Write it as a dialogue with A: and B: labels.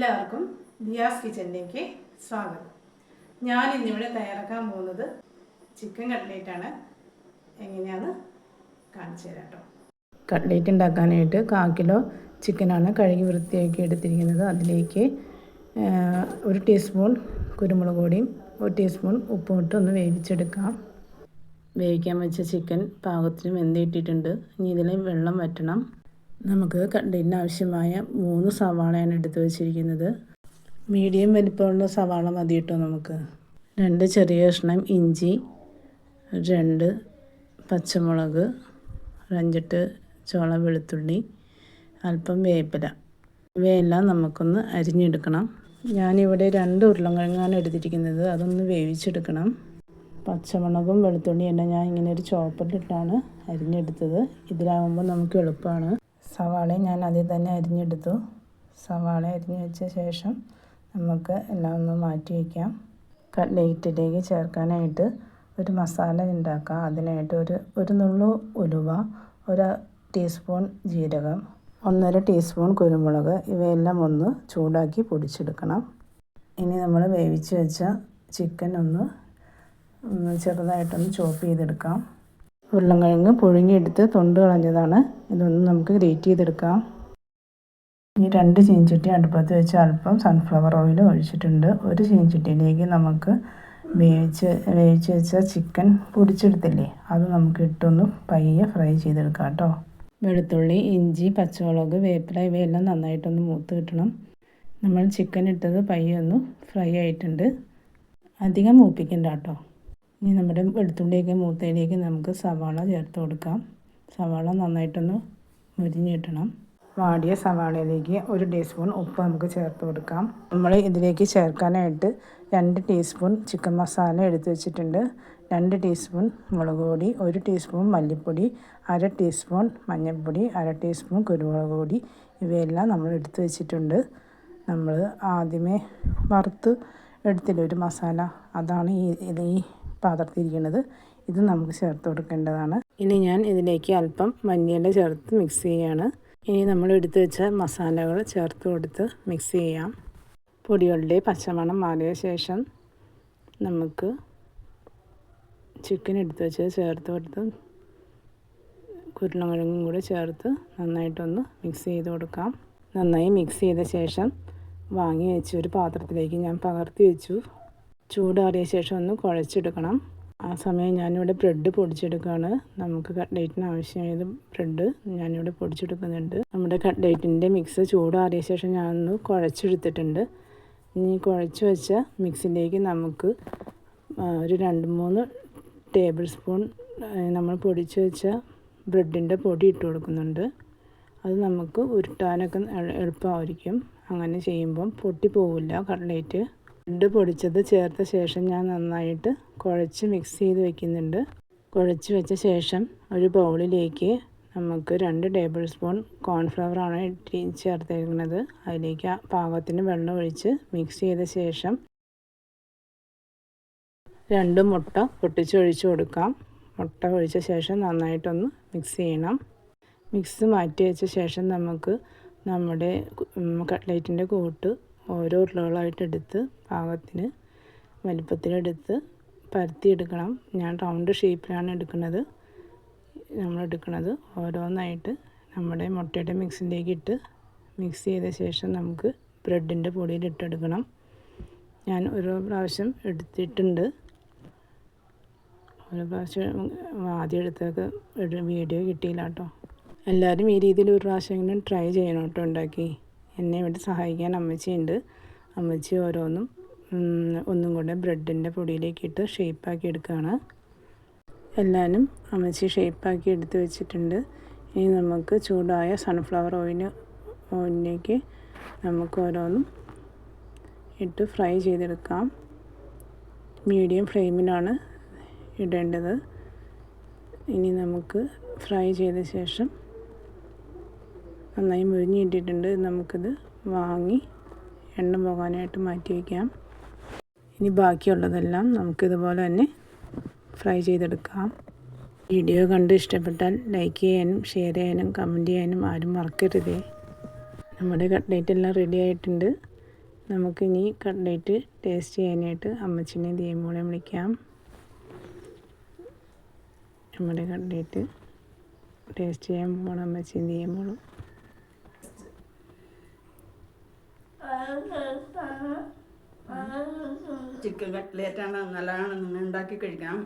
A: എല്ലാവർക്കും ദിയാസ് കിച്ചണിലേക്ക് സ്വാഗതം. ഞാൻ ഇന്നിവിടെ തയ്യാറാക്കാൻ പോകുന്നത് ചിക്കൻ കട്ട്ലേറ്റ് ആണ് എങ്ങനെയാന്ന് കാണിച്ചു തരാം കേട്ടോ. കട്ട്ലേറ്റ് ഉണ്ടാക്കാനായിട്ട് കാ കിലോ ചിക്കനാണ് കഴുകി വൃത്തിയാക്കി എടുത്തിരിക്കുന്നത്. അതിലേക്ക് ഒരു ടീസ്പൂൺ കുരുമുളക് പൊടിയും ഒരു ടീസ്പൂൺ ഉപ്പും ഇട്ട് ഒന്ന് വേവിച്ചെടുക്കാം. വേവിക്കാൻ വെച്ച ചിക്കൻ പാകത്തിന് വെന്തിട്ടിട്ടുണ്ട് ഇനി ഇതിൽ വെള്ളം വറ്റണം. നമുക്ക് കട്ട്ലേറ്റിന് ആവശ്യമായ മൂന്ന് സവാളയാണ് എടുത്ത് വെച്ചിരിക്കുന്നത്. മീഡിയം വലിപ്പമുള്ള സവാള മതി കേട്ടോ നമുക്ക്. രണ്ട് ചെറിയ കഷ്ണം ഇഞ്ചി രണ്ട് പച്ചമുളക് ഒരു ചോള വെളുത്തുള്ളി അല്പം വേപ്പില. ഇവയെല്ലാം നമുക്കൊന്ന് അരിഞ്ഞെടുക്കണം. ഞാനിവിടെ രണ്ട് ഉരുളങ്കിഴങ്ങാണ് എടുത്തിരിക്കുന്നത്. അതൊന്ന് വേവിച്ചെടുക്കണം. പച്ചമുളകും വെളുത്തുള്ളിയും എല്ലാം ഞാൻ ഇങ്ങനെ ഒരു ചോപ്പറിലിട്ടാണ് അരിഞ്ഞെടുത്തത്. ഇതിലാകുമ്പോൾ നമുക്ക് എളുപ്പമാണ്. സവാള ഞാൻ അതിൽ തന്നെ അരിഞ്ഞെടുത്തു. സവാള അരിഞ്ഞ് വെച്ച ശേഷം നമുക്ക് എല്ലാം ഒന്ന് മാറ്റി വയ്ക്കാം കട്ട്ലേറ്റിലേക്ക് ചേർക്കാനായിട്ട് ഒരു മസാല ഉണ്ടാക്കാം. അതിനായിട്ട് ഒരു ഒരു നുള്ളു ഉലുവ ഒരു ടീസ്പൂൺ ജീരകം ഒന്നര ടീസ്പൂൺ കുരുമുളക് ഇവയെല്ലാം ഒന്ന് ചൂടാക്കി പൊടിച്ചെടുക്കണം. ഇനി നമ്മൾ വേവിച്ച് വെച്ച ചിക്കൻ ഒന്ന് ചെറുതായിട്ടൊന്ന് ചോപ്പ് ചെയ്തെടുക്കാം. ഉരുളൻകിഴങ്ങ് പുഴുങ്ങിയെടുത്ത് തൊണ്ട് കളഞ്ഞതാണ്. ഇതൊന്ന് നമുക്ക് ഗ്രേറ്റ് ചെയ്തെടുക്കാം. ഈ രണ്ട് ചീൻചട്ടി അടുപ്പത്ത് വെച്ച് അല്പം സൺഫ്ലവർ ഓയിൽ ഒഴിച്ചിട്ടുണ്ട്. ഒരു ചീൻചട്ടിയിലേക്ക് നമുക്ക് വേവിച്ച് വേവിച്ച് വെച്ച ചിക്കൻ പൊടിച്ചെടുത്തില്ലേ അത് നമുക്ക് ഇട്ടൊന്ന് പയ്യെ ഫ്രൈ ചെയ്തെടുക്കാം കേട്ടോ. വെളുത്തുള്ളി ഇഞ്ചി പച്ചമുളക് വേപ്പില ഇവയെല്ലാം നന്നായിട്ടൊന്ന് മൂത്ത് കിട്ടണം. നമ്മൾ ചിക്കൻ ഇട്ടത് പയ്യെ ഒന്ന് ഫ്രൈ ആയിട്ടുണ്ട്. അധികം മൂപ്പിക്കണ്ട കേട്ടോ. ഇനി നമ്മുടെ വെളുത്തുള്ളിയൊക്കെ മൂത്തയിലേക്ക് നമുക്ക് സവാള ചേർത്ത് കൊടുക്കാം. സവാള നന്നായിട്ടൊന്ന് മുരിഞ്ഞ് കിട്ടണം. വാടിയ സവാളയിലേക്ക് ഒരു ടീസ്പൂൺ ഉപ്പ് നമുക്ക് ചേർത്ത് കൊടുക്കാം. നമ്മൾ ഇതിലേക്ക് ചേർക്കാനായിട്ട് രണ്ട് ടീസ്പൂൺ ചിക്കൻ മസാല എടുത്ത് വെച്ചിട്ടുണ്ട്. രണ്ട് ടീസ്പൂൺ മുളക് പൊടി ഒരു ടീസ്പൂൺ മല്ലിപ്പൊടി അര ടീസ്പൂൺ മഞ്ഞൾപ്പൊടി അര ടീസ്പൂൺ കുരുമുളക് പൊടി ഇവയെല്ലാം നമ്മൾ എടുത്ത് വെച്ചിട്ടുണ്ട്. നമ്മൾ ആദ്യമേ വറുത്ത് എടുത്തില്ല ഒരു മസാല? അതാണ് ഈ ഈ പാത്രത്തിരിക്കുന്നത് ഇത് നമുക്ക് ചേർത്ത് കൊടുക്കേണ്ടതാണ്. ഇനി ഞാൻ ഇതിലേക്ക് അല്പം മഞ്ഞൾ ചേർത്ത് മിക്സ് ചെയ്യുകയാണ് ഇനി നമ്മൾ എടുത്തു വെച്ച മസാലകൾ ചേർത്ത് കൊടുത്ത് മിക്സ് ചെയ്യാം. പൊടികളുടെ പച്ചമണം മാറിയ ശേഷം നമുക്ക് ചിക്കൻ എടുത്തു വെച്ചത് ചേർത്ത് കൊടുത്ത് കുരുളക്കിഴങ്ങും കൂടി ചേർത്ത് നന്നായിട്ടൊന്ന് മിക്സ് ചെയ്ത് കൊടുക്കാം. നന്നായി മിക്സ് ചെയ്ത ശേഷം വാങ്ങി വെച്ച് ഒരു പാത്രത്തിലേക്ക് ഞാൻ പകർത്തി വെച്ചു. ചൂടാറിയ ശേഷം ഒന്ന് കുഴച്ചെടുക്കണം. ആ സമയം ഞാനിവിടെ ബ്രെഡ് പൊടിച്ചെടുക്കുകയാണ്. നമുക്ക് കട്ട്ലേറ്റിന് ആവശ്യമായത് ബ്രെഡ് ഞാനിവിടെ പൊടിച്ചെടുക്കുന്നുണ്ട്. നമ്മുടെ കട്ട്ലേറ്റിന്റെ മിക്സ് ചൂടാറിയ ശേഷം ഞാനൊന്ന് കുഴച്ചെടുത്തിട്ടുണ്ട്. ഇനി കുഴച്ച് വെച്ച മിക്സിലേക്ക് നമുക്ക് ഒരു രണ്ട് മൂന്ന് ടേബിൾ സ്പൂൺ നമ്മൾ പൊടിച്ച് വെച്ച ബ്രെഡിന്റെ പൊടി ഇട്ട് കൊടുക്കുന്നുണ്ട്. അത് നമുക്ക് ഉരുട്ടാനൊക്കെ എളു- എളുപ്പമായിരിക്കും. അങ്ങനെ ചെയ്യുമ്പം പൊട്ടിപ്പോവില്ല കട്ട്ലേറ്റ്. ബ്രെഡ് പൊടിച്ചത് ചേർത്ത ശേഷം ഞാൻ നന്നായിട്ട് കുഴച്ച് മിക്സ് ചെയ്ത് വെക്കുന്നുണ്ട്. കുഴച്ച് വെച്ച ശേഷം ഒരു ബൗളിലേക്ക് നമുക്ക് രണ്ട് ടേബിൾ സ്പൂൺ കോൺഫ്ലവറാണ് ചേർത്തേക്കുന്നത്. അതിലേക്ക് പാകത്തിന് വെള്ളം ഒഴിച്ച് മിക്സ് ചെയ്ത ശേഷം രണ്ട് മുട്ട പൊട്ടിച്ചൊഴിച്ച് കൊടുക്കാം. മുട്ട ഒഴിച്ച ശേഷം നന്നായിട്ടൊന്ന് മിക്സ് ചെയ്യണം. മിക്സ് മാറ്റി വെച്ച ശേഷം നമുക്ക് നമ്മുടെ കട്ട്ലേറ്റിന്റെ കൂട്ട് ഓരോ ഉരുളകളായിട്ട് എടുത്ത് പാകത്തിന് വലിപ്പത്തിലെടുത്ത് പരത്തിയെടുക്കണം ഞാൻ റൗണ്ട് ഷേപ്പിലാണ് എടുക്കുന്നത്. നമ്മൾ എടുക്കുന്നത് ഓരോന്നായിട്ട് നമ്മുടെ മുട്ടയുടെ മിക്സിലേക്ക് ഇട്ട് മിക്സ് ചെയ്ത ശേഷം നമുക്ക് ബ്രെഡിന്റെ പൊടിയിൽ ഇട്ടെടുക്കണം. ഞാൻ ഓരോ പ്രാവശ്യം എടുത്തിട്ടുണ്ട്. ഒരു പ്രാവശ്യം ആദ്യം എടുത്തൊക്കെ വീഡിയോ കിട്ടിയില്ല കേട്ടോ. എല്ലാവരും ഈ രീതിയിൽ ഒരു പ്രാവശ്യം എങ്ങനെ ട്രൈ ചെയ്യണം കേട്ടോ ഉണ്ടാക്കി. എന്നെ ഇവിടെ സഹായിക്കാൻ അമ്മച്ചിയുണ്ട് അമ്മച്ചി ഓരോന്നും ഒന്നും കൂടെ ബ്രെഡിന്റെ പൊടിയിലേക്ക് ഇട്ട് ഷേപ്പാക്കി എടുക്കുകയാണ് എല്ലാവരും അമ്മച്ചി ഷേപ്പാക്കി എടുത്ത് വെച്ചിട്ടുണ്ട്. ഇനി നമുക്ക് ചൂടായ സൺഫ്ലവർ ഓയിൽ ഓയിലിലേക്ക് നമുക്ക് ഓരോന്നും ഇട്ട് ഫ്രൈ ചെയ്തെടുക്കാം. മീഡിയം ഫ്ലെയിമിലാണ് ഇടേണ്ടത്. ഇനി നമുക്ക് ഫ്രൈ ചെയ്ത ശേഷം നന്നായി മുരിഞ്ഞിട്ടിട്ടുണ്ട്. നമുക്കിത് വാങ്ങി എണ്ണ പോകാനായിട്ട് മാറ്റി വയ്ക്കാം. ഇനി ബാക്കിയുള്ളതെല്ലാം നമുക്കിതുപോലെ തന്നെ ഫ്രൈ ചെയ്തെടുക്കാം. വീഡിയോ കണ്ട് ഇഷ്ടപ്പെട്ടാൽ ലൈക്ക് ചെയ്യാനും ഷെയർ ചെയ്യാനും കമന്റ് ചെയ്യാനും ആരും മറക്കരുതേ. നമ്മുടെ കട്ട്ലേറ്റ് എല്ലാം റെഡി ആയിട്ടുണ്ട്. നമുക്കിനി കട്ട്ലേറ്റ് ടേസ്റ്റ് ചെയ്യാനായിട്ട് അമ്മച്ചിനെ ദീമോളെയും വിളിക്കാം. നമ്മുടെ കട്ട്ലേറ്റ് ടേസ്റ്റ് ചെയ്യാൻ പോകണം അമ്മച്ചിയും ദീമോളും
B: ചിക്കൻ കട്ട്ലേറ്റ് ആണ് നല്ലതാണ്. നിങ്ങൾ ഉണ്ടാക്കി കഴിക്കണം.